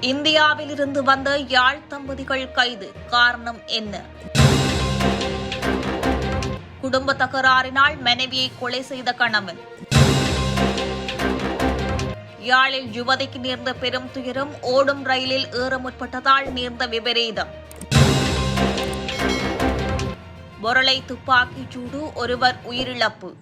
இந்தியாவிலிருந்து வந்த யாழ் தம்பதிகள் கைது. காரணம் என்ன? குடும்ப தகராறினால் மனைவியை கொலை செய்த கணவன். யாழில் யுவதிக்கு நேர்ந்த பெரும் துயரம் ஓடும் ரயிலில் ஏற முற்பட்டதால் நேர்ந்த விபரீதம். பொருளை துப்பாக்கி சூடு ஒருவர் உயிரிழப்பு.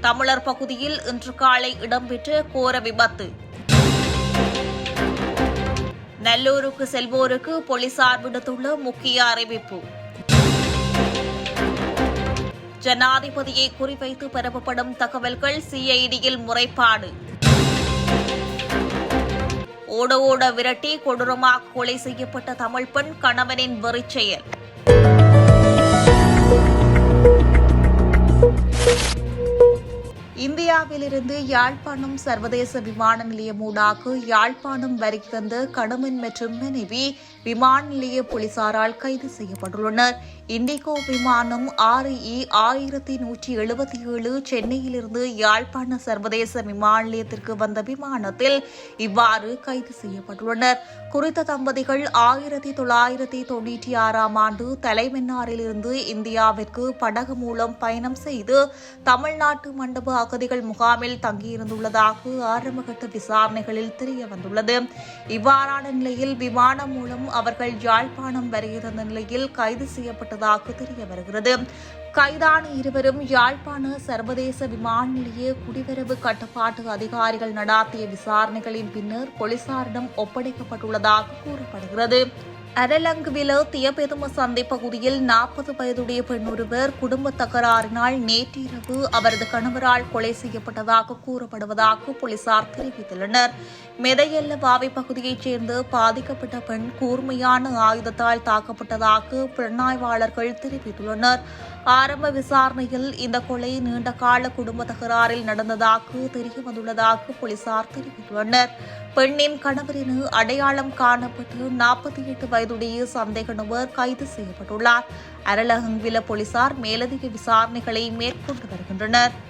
தமிழர் பகுதியில் இன்று காலை இடம்பெற்ற கோர விபத்து. நல்லூருக்கு செல்வோருக்கு போலீசார் விடுத்துள்ள முக்கிய அறிவிப்பு. ஜனாதிபதியை குறிவைத்து பரப்பப்படும் தகவல்கள் சிஐடியில் முறைப்பாடு. ஓட ஓட விரட்டி கொடூரமாக கொலை செய்யப்பட்ட தமிழ் பெண் கணவனின் வெறிச்செயல். இந்தியாவிலிருந்து யாழ்ப்பாணம் சர்வதேச விமான நிலையம் ஊடாக யாழ்ப்பாணம் வரை தந்த கணவன் மற்றும் மனைவி விமான நிலைய போலீசாரால் கைது செய்யப்பட்டுள்ளனர். இண்டிகோ விமானம் ஆறு இ ஆயிரத்தி நூற்றி எழுபத்தி ஏழு சென்னையிலிருந்து யாழ்ப்பாண சர்வதேச விமான நிலையத்திற்கு வந்த விமானத்தில் இவ்வாறு கைது செய்யப்பட்டுள்ளனர். குறித்த தம்பதிகள் ஆயிரத்தி தொள்ளாயிரத்தி தொன்னூற்றி ஆறாம் ஆண்டு தலைமன்னாரிலிருந்து இந்தியாவிற்கு படகு மூலம் பயணம் செய்து தமிழ்நாட்டு மண்டப அகதிகள் முகாமில் தங்கியிருந்துள்ளதாக ஆரம்பகட்ட விசாரணைகளில் தெரிய வந்துள்ளது. இவ்வாறான நிலையில் விமானம் மூலம் அவர்கள் யாழ்ப்பாணம் வருகிற நிலையில் கைது செய்யப்பட்டதாக தெரிய வருகிறது. கைதான இருவரும் யாழ்ப்பாண சர்வதேச விமான நிலைய குடிவரவு கட்டுப்பாட்டு அதிகாரிகள் நடாத்திய விசாரணைகளின் பின்னர் போலீசாரிடம் ஒப்படைக்கப்பட்டுள்ளதாக கூறப்படுகிறது. அரலங்குவில தியபெதும சந்தை பகுதியில் நாற்பது வயதுடைய பெண் ஒருவர் குடும்ப தகராறினால் நேற்றிரவு அவரது கணவரால் கொலை செய்யப்பட்டதாக கூறப்படுவதாக போலீசார் தெரிவித்துள்ளனர். மெதையல்ல வாவை பகுதியைச் சேர்ந்த பாதிக்கப்பட்ட பெண் கூர்மையான ஆயுதத்தால் தாக்கப்பட்டதாக புலனாய்வாளர்கள் தெரிவித்துள்ளனர். ஆரம்ப விசாரணையில் இந்த கொலை நீண்ட கால குடும்ப தகராறில் நடந்ததாக தெரிய வந்துள்ளதாக போலீசார் தெரிவித்துள்ளனர். பெண்ணின் கணவரின் அடையாளம் காணப்பட்டு நாற்பத்தி எட்டு வயதுடைய சந்தேக நபர் கைது செய்யப்பட்டுள்ளார். அரலகங்கில போலீசார் மேலதிக விசாரணைகளை மேற்கொண்டு வருகின்றனர்.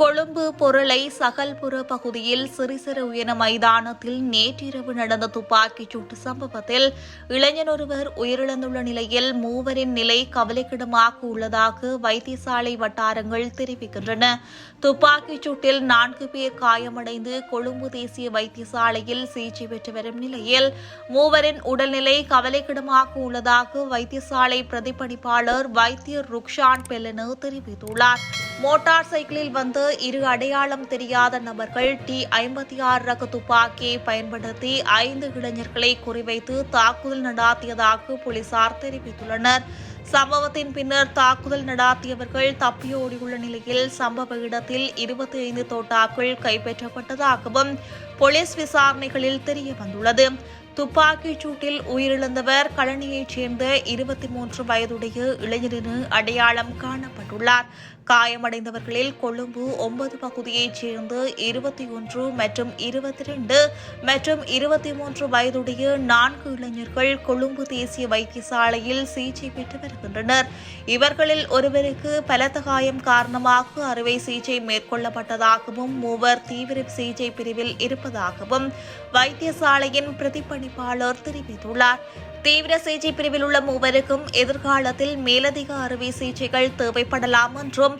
கொழும்பு பொருளை சகல்புர பகுதியில் சிறிசிறு உயர மைதானத்தில் நேற்றிரவு நடந்த துப்பாக்கிச் சூட்டு சம்பவத்தில் இளைஞர் ஒருவர் உயிரிழந்துள்ள நிலையில் மூவரின் நிலை கவலைக்கிடமாக உள்ளதாக வைத்தியசாலை வட்டாரங்கள் தெரிவிக்கின்றன. துப்பாக்கிச் சூட்டில் நான்கு பேர் காயமடைந்து கொழும்பு தேசிய வைத்தியசாலையில் சிகிச்சை பெற்று வரும் நிலையில் மூவரின் உடல்நிலை கவலைக்கிடமாக உள்ளதாக வைத்தியசாலை பிரதிபலிப்பாளர் வைத்தியர் ருக்ஷான் பெல்லனு தெரிவித்துள்ளார். மோட்டார் சைக்கிளில் வந்த இரு அடையாளம் தெரியாத நபர்கள் டி ஐம்பத்தி ஆறு ரக துப்பாக்கியை பயன்படுத்தி ஐந்து இளைஞர்களை குறிவைத்து தாக்குதல் நடாத்தியதாக போலீசார் தெரிவித்துள்ளனர். சம்பவத்தின் பின்னர் தாக்குதல் நடாத்தியவர்கள் தப்பியோடியுள்ள நிலையில் சம்பவ இடத்தில் இருபத்தி ஐந்து தோட்டாக்கள் கைப்பற்றப்பட்டதாகவும் போலீஸ் விசாரணைகளில் தெரிய வந்துள்ளது துப்பாக்கிச் சூட்டில் உயிரிழந்தவர் கழனியைச் சேர்ந்த இருபத்தி மூன்று வயதுடைய இளைஞரின் அடையாளம் காணப்பட்டுள்ளார். காயமடைந்தவர்களில் கொழும்பு ஒன்பது பகுதியைச் சேர்ந்த இருபத்தி ஒன்று மற்றும் இருபத்தி ரெண்டு மற்றும் இருபத்தி மூன்று வயதுடைய நான்கு இளைஞர்கள் கொழும்பு தேசிய வைத்தியசாலையில் சிகிச்சை பெற்று வருகின்றனர். இவர்களில் ஒருவருக்கு பலத்த காயம் காரணமாக அறுவை சிகிச்சை மேற்கொள்ளப்பட்டதாகவும் மூவர் தீவிர சிகிச்சை பிரிவில் இருப்பதாகவும் வைத்தியசாலையின் பிரதிப்பணிப்பாளர் தெரிவித்துள்ளார். தீவிர சிகிச்சை பிரிவில் உள்ள மூவருக்கும் எதிர்காலத்தில் மேலதிக அறுவை சிகிச்சைகள் தேவைப்படலாம் என்றும்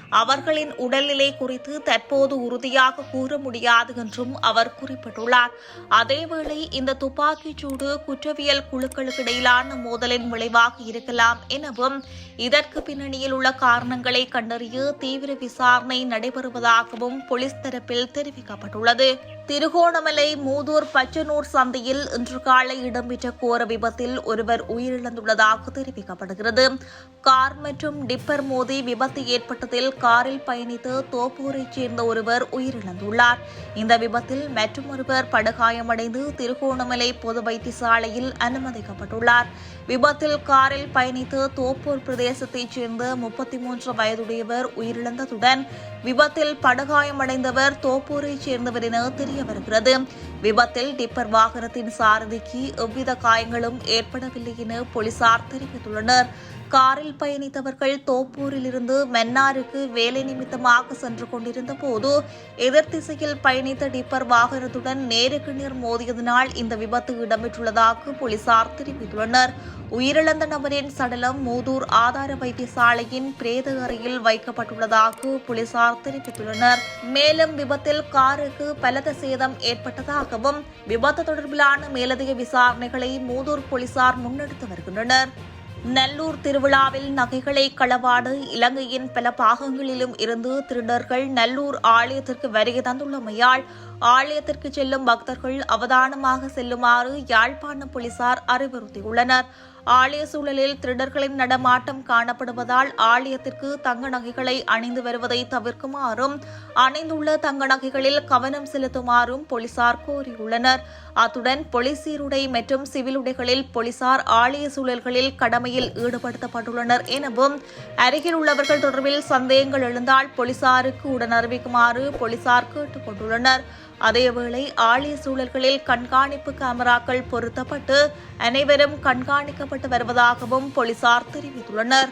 அவர்களின் உடல்நிலை குறித்து தற்போது உறுதியாக கூற முடியாது என்றும் அவர் குறிப்பிட்டுள்ளார். அதேவேளை இந்த துப்பாக்கிச் சூடு குற்றவியல் குழுக்களுக்கிடையிலான மோதலின் விளைவாக இருக்கலாம் எனவும் இதற்கு பின்னணியில் உள்ள காரணங்களை கண்டறிய தீவிர விசாரணை நடைபெறுவதாகவும் போலீஸ் தரப்பில் தெரிவிக்கப்பட்டுள்ளது. திருகோணமலை மூதூர் பச்சனூர் சந்தையில் இன்று காலை இடம்பெற்ற கோர விபத்தில் ஒருவர் உயிரிழந்துள்ளதாக தெரிவிக்கப்படுகிறது. கார் மற்றும் டிப்பர் மோதி விபத்து ஏற்பட்டதில் காரில் பயணித்து தோப்பூரைச் சேர்ந்த ஒருவர் உயிரிழந்துள்ளார். இந்த விபத்தில் மற்றும் ஒருவர் படுகாயமடைந்து திருகோணமலை பொது வைத்தியசாலையில் அனுமதிக்கப்பட்டுள்ளார். விபத்தில் காரில் பயணித்து தோப்பூர் பிரதேசத்தைச் சேர்ந்த முப்பத்தி மூன்று வயதுடையவர் உயிரிழந்ததுடன் விபத்தில் படுகாயமடைந்தவர் தோப்பூரைச் சேர்ந்தவர் என தெரிய வருகிறது விபத்தில் டிப்பர் வாகனத்தின் சாரதிக்கு எவ்வித காயங்களும் ஏற்படவில்லை என போலீசார் தெரிவித்துள்ளனர். காரில் பயணித்தவர்கள் தோப்பூரில் இருந்து மென்னாருக்கு வேலை நிமித்தமாக சென்று கொண்டிருந்த போது எதிர் திசையில் பயணித்த டிப்பர் வாகனத்துடன் நேருக்கு நேர் மோதியதனால் இந்த விபத்து இடம்பெற்றுள்ளதாக போலீசார் தெரிவித்துள்ளனர். உயிரிழந்த நபரின் சடலம் மூதூர் ஆதார வைத்தியசாலையின் பிரேத அறையில் வைக்கப்பட்டுள்ளதாக போலீசார் தெரிவித்துள்ளனர். மேலும் விபத்தில் காருக்கு பலத்த சேதம் ஏற்பட்டதாகவும் விபத்து தொடர்பிலான மேலதிக விசாரணைகளை மூதூர் போலீசார் முன்னெடுத்து வருகின்றனர். நல்லூர் திருவிழாவில் நகைகளை களவாடு இலங்கையின் பல பாகங்களிலும் இருந்து திருடர்கள் நல்லூர் ஆலயத்திற்கு வருகை தந்துள்ளமையால் ஆலயத்திற்கு செல்லும் பக்தர்கள் அவதானமாக செல்லுமாறு யாழ்ப்பாண போலீசார் அறிவுறுத்தியுள்ளனர். ஆலய சூழலில் திருடர்களின் நடமாட்டம் காணப்படுவதால் ஆலயத்திற்கு தங்க நகைகளை அணிந்து வருவதை தவிர்க்குமாறும் அணிந்துள்ள தங்க நகைகளில் கவனம் செலுத்துமாறும் போலீசார் கோரியுள்ளனர். அத்துடன் போலீஸ் சீருடை மற்றும் சிவில் உடைகளில் போலீசார் ஆலய சூழல்களில் கடமையில் ஈடுபடுத்தப்பட்டுள்ளனர் எனவும் அருகில் உள்ளவர்கள் தொடர்பில் சந்தேகங்கள் எழுந்தால் போலீசாருக்கு உடன் அறிவிக்குமாறு போலீசார் கேட்டுக் கொண்டுள்ளனர் அதேவேளை ஆலய சூழல்களில் கண்காணிப்பு கேமராக்கள் பொருத்தப்பட்டு அனைவரும் கண்காணிக்கப்பட்டு வருவதாகவும் போலீசார் தெரிவித்துள்ளனர்.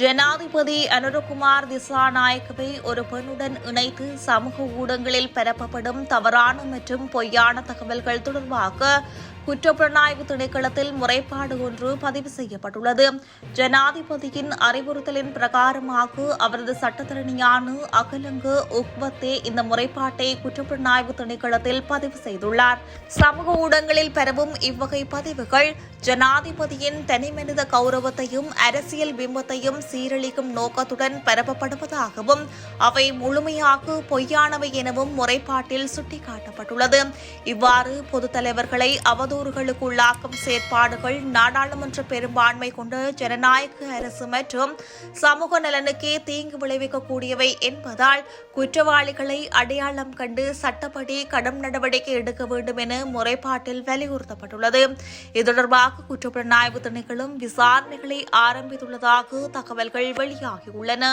ஜனாதிபதி அனுரகுமார் திசாநாயக்கவை ஒரு பெண்ணுடன் இணைத்து சமூக ஊடகங்களில் பரப்பப்படும் தவறான மற்றும் பொய்யான தகவல்கள் தொடர்பாக குற்றப்புலனாய்வு திணைக்களத்தில் முறைப்பாடு ஒன்று பதிவு செய்யப்பட்டுள்ளது. ஜனாதிபதியின் அறிவுறுத்தலின் பிரகாரமாக அவரது சட்டத்திறனியான அகலங்கு உக்வத்தே இந்த முறைப்பாட்டை குற்றப்புலனாய்வு திணைக்களத்தில் பதிவு செய்துள்ளார். சமூக ஊடகங்களில் பெறவும் இவ்வகை பதிவுகள் ஜனாதிபதியின் தனிமனித கௌரவத்தையும் அரசியல் பிம்பத்தையும் சீரழிக்கும் நோக்கத்துடன் பரப்பப்படுவதாகவும் அவை முழுமையாக பொய்யானவை எனவும் முறைப்பாட்டில் சுட்டிக்காட்டப்பட்டுள்ளது. இவ்வாறு பொதுத் தலைவர்களை அவதூறுகளுக்கு உள்ளாக்கும் செயற்பாடுகள் நாடாளுமன்ற பெரும்பான்மை கொண்ட ஜனநாயக அரசு மற்றும் சமூக நலனுக்கே தீங்கு விளைவிக்கக்கூடியவை என்பதால் குற்றவாளிகளை அடையாளம் கண்டு சட்டப்படி கடும் நடவடிக்கை எடுக்க வேண்டும் என முறைப்பாட்டில் வலியுறுத்தப்பட்டுள்ளது. இது தொடர்பாக குற்றப்புலனாய்வு திணைக்களும் விசாரணைகளை ஆரம்பித்துள்ளதாக தகவல்கள் வெளியாகியுள்ளன.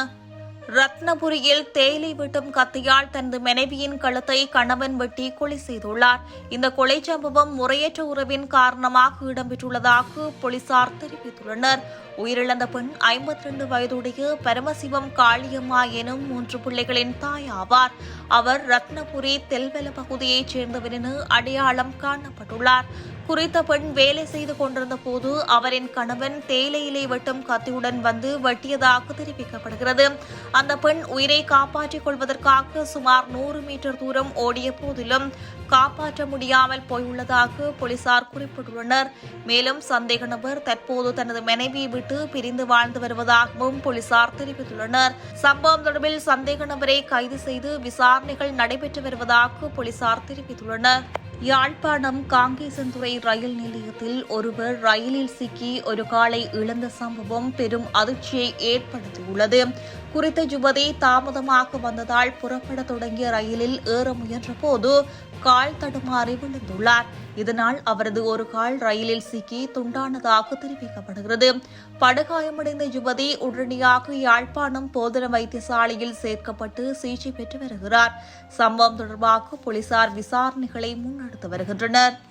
ரத்னபுரியில் தேயிலை வெட்டும் கத்தியால் தனது மனைவியின் கழுத்தை கணவன் வெட்டி கொலை செய்துள்ளார். இந்த கொலை சம்பவம் முறையற்ற உறவின் காரணமாக இடம்பெற்றுள்ளதாக போலீசார் தெரிவித்துள்ளனர். உயிரிழந்த பெண் ஐம்பத்தி ரெண்டு வயதுடைய பரமசிவம் காளியம்மா எனும் மூன்று பிள்ளைகளின் தாய் ஆவார். அவர் ரத்னபுரி தெல்வெல பகுதியைச் சேர்ந்தவர் என அடையாளம் காணப்பட்டுள்ளார். குறித்த பெண் வேலை செய்து கொண்டிருந்த போது அவரின் கணவன் தேயிலையிலை வெட்டும் கத்தியுடன் வந்து வெட்டியதாக தெரிவிக்கப்படுகிறது. அந்த பெண் உயிரை காப்பாற்றிக் கொள்வதற்காக சுமார் நூறு மீட்டர் தூரம் ஓடிய போதிலும் காப்பாற்ற முடியாமல் போயுள்ளதாக போலீசார் குறிப்பிட்டுள்ளனர். மேலும் சந்தேக நபர் தற்போது தனது மனைவியை விட்டு பிரிந்து வாழ்ந்து வருவதாகவும் போலீசார் தெரிவித்துள்ளனர். சம்பவம் தொடர்பில் சந்தேக நபரை கைது செய்து விசாரணைகள் நடைபெற்று வருவதாக போலீசார் தெரிவித்துள்ளனர். யாழ்ப்பாணம் காங்கேசன்துறை ரயில் நிலையத்தில் ஒருவர் ரயிலில் சிக்கி ஒரு காலை இழந்த சம்பவம் பெரும் அதிர்ச்சியை ஏற்படுத்தியுள்ளது. குறித்த யுவதி தாமதமாக வந்ததால் புறப்பட தொடங்கிய ரயிலில் ஏற முயன்றபோது கால் தடுமாறி விழுந்துள்ளார். இதனால் அவரது ஒரு கால் ரயிலில் சிக்கி துண்டானதாக தெரிவிக்கப்படுகிறது. படுகாயமடைந்த யுவதி உடனடியாக யாழ்ப்பாணம் போதன வைத்தியசாலையில் சேர்க்கப்பட்டு சிகிச்சை பெற்று வருகிறார். சம்பவம் தொடர்பாக போலீசார் விசாரணைகளை முன்னெடுத்து வருகின்றனர்.